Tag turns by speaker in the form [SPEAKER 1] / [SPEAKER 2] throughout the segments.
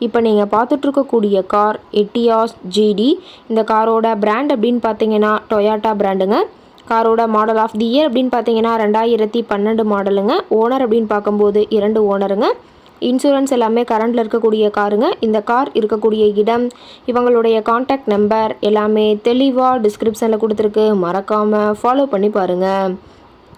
[SPEAKER 1] இப்போ நீங்கள் பார்த்துட்ருக்கக்கூடிய car Etios GT இந்த காரோட பிராண்ட் அப்படின்னு பார்த்தீங்கன்னா டொயாட்டா பிராண்டுங்க காரோட மாடல் ஆஃப் தி இயர் அப்படின்னு பார்த்தீங்கன்னா ரெண்டாயிரத்தி பன்னெண்டு மாடலுங்க ஓனர் அப்படின்னு பார்க்கும்போது இரண்டு ஓனருங்க இன்சூரன்ஸ் எல்லாமே கரண்டில் இருக்கக்கூடிய காருங்க இந்த கார் இருக்கக்கூடிய இடம் இவங்களுடைய காண்டாக்ட் நம்பர் எல்லாமே தெளிவாக டிஸ்கிரிப்ஷனில் கொடுத்துருக்கு. மறக்காமல் ஃபாலோ பண்ணி பாருங்கள்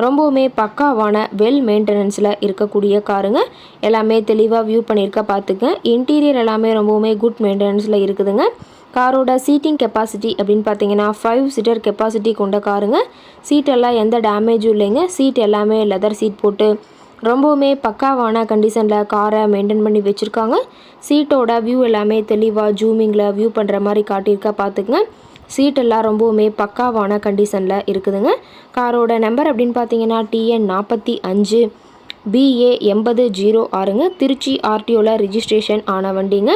[SPEAKER 1] ரொம்பவுமே பக்காவான வெல் மெயின்டெனன்ஸில் இருக்கக்கூடிய காருங்க. எல்லாமே தெளிவாக வியூ பண்ணியிருக்க பார்த்துங்க இன்டீரியர் எல்லாமே ரொம்பவுமே குட் மெயின்டெனன்ஸில் இருக்குதுங்க. காரோட சீட்டிங் கெப்பாசிட்டி அப்படின்னு பார்த்தீங்கன்னா ஃபைவ் சீட்டர் கெப்பாசிட்டி கொண்ட காருங்க. சீட்டெல்லாம் எந்த டேமேஜும் இல்லைங்க. சீட் எல்லாமே லெதர் சீட் போட்டு ரொம்பவுமே பக்காவான கண்டிஷனில் காரை மெயின்டைன் பண்ணி வச்சுருக்காங்க. சீட்டோட வியூ எல்லாமே தெளிவாக ஜூமிங்கில் வியூ பண்ணுற மாதிரி காட்டியிருக்கா பார்த்துக்குங்க சீட்டெல்லாம் ரொம்பவுமே பக்காவான கண்டிஷனில் இருக்குதுங்க. காரோட நம்பர் அப்படின்னு பார்த்தீங்கன்னா டிஎன் நாற்பத்தி அஞ்சு பிஏ எண்பது ஜீரோ ஆறுங்க. திருச்சி ஆர்டிஓவில் ரிஜிஸ்ட்ரேஷன் ஆன வண்டிங்க.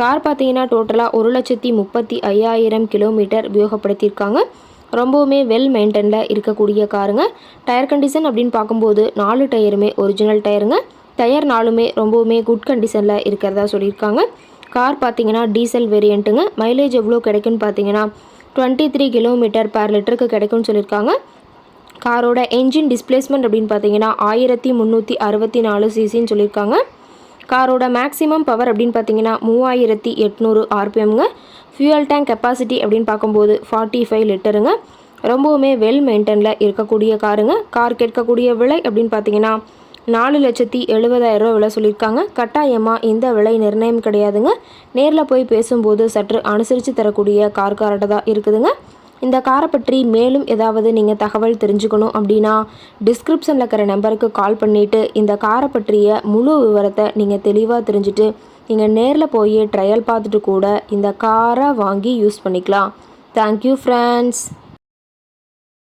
[SPEAKER 1] கார் பார்த்தீங்கன்னா டோட்டலாக ஒரு லட்சத்தி முப்பத்தி ஐயாயிரம் கிலோமீட்டர் உபயோகப்படுத்தியிருக்காங்க. ரொம்பவுமே வெல் மெயின்டெனில் இருக்கக்கூடிய காருங்க. டயர் கண்டிஷன் அப்படின்னு பார்க்கும்போது நாலு டயருமே ஒரிஜினல் டயருங்க. டயர் நாலுமே ரொம்பவுமே குட் கண்டிஷனில் இருக்கிறதா சொல்லியிருக்காங்க. கார் பார்த்தீங்கன்னா டீசல் வேரியண்ட்டுங்க மைலேஜ் எவ்வளோ கிடைக்குன்னு பார்த்தீங்கன்னா டுவெண்ட்டி த்ரீ கிலோமீட்டர் பர் லிட்டருக்கு கிடைக்கும்னு சொல்லியிருக்காங்க. காரோட என்ஜின் டிஸ்பிளேஸ்மெண்ட் அப்படின்னு பார்த்தீங்கன்னா ஆயிரத்தி முந்நூற்றி அறுபத்தி நாலு சிசின்னு சொல்லியிருக்காங்க. காரோட மேக்ஸிமம் பவர் அப்படின்னு பார்த்தீங்கன்னா மூவாயிரத்தி எட்நூறு ஆர்பிஎம்ங்க ஃபியூயல் டேங்க் கெப்பாசிட்டி அப்படின்னு பார்க்கும்போது ஃபார்ட்டி ஃபைவ் லிட்டருங்க ரொம்பவுமே வெல் மெயின்டெனில் இருக்கக்கூடிய காருங்க. கார் கேட்கக்கூடிய விலை அப்படின்னு பார்த்தீங்கன்னா நாலு லட்சத்தி எழுபதாயிரம் விலை சொல்லியிருக்காங்க. கட்டாயமாக இந்த விலை நிர்ணயம் கிடையாதுங்க. நேரில் போய் பேசும்போது சற்று அனுசரித்து தரக்கூடிய கார் கார்ட்டை தான் இருக்குதுங்க. இந்த காரை பற்றி மேலும் ஏதாவது நீங்கள் தகவல் தெரிஞ்சுக்கணும் அப்படின்னா டிஸ்கிரிப்ஷனில் இருக்கிற நம்பருக்கு கால் பண்ணிவிட்டு இந்த காரை பற்றிய முழு விவரத்தை நீங்கள் தெளிவாக தெரிஞ்சுட்டு நீங்கள் நேரில் போய் ட்ரையல் பார்த்துட்டு கூட இந்த காரை வாங்கி யூஸ் பண்ணிக்கலாம். Thank you friends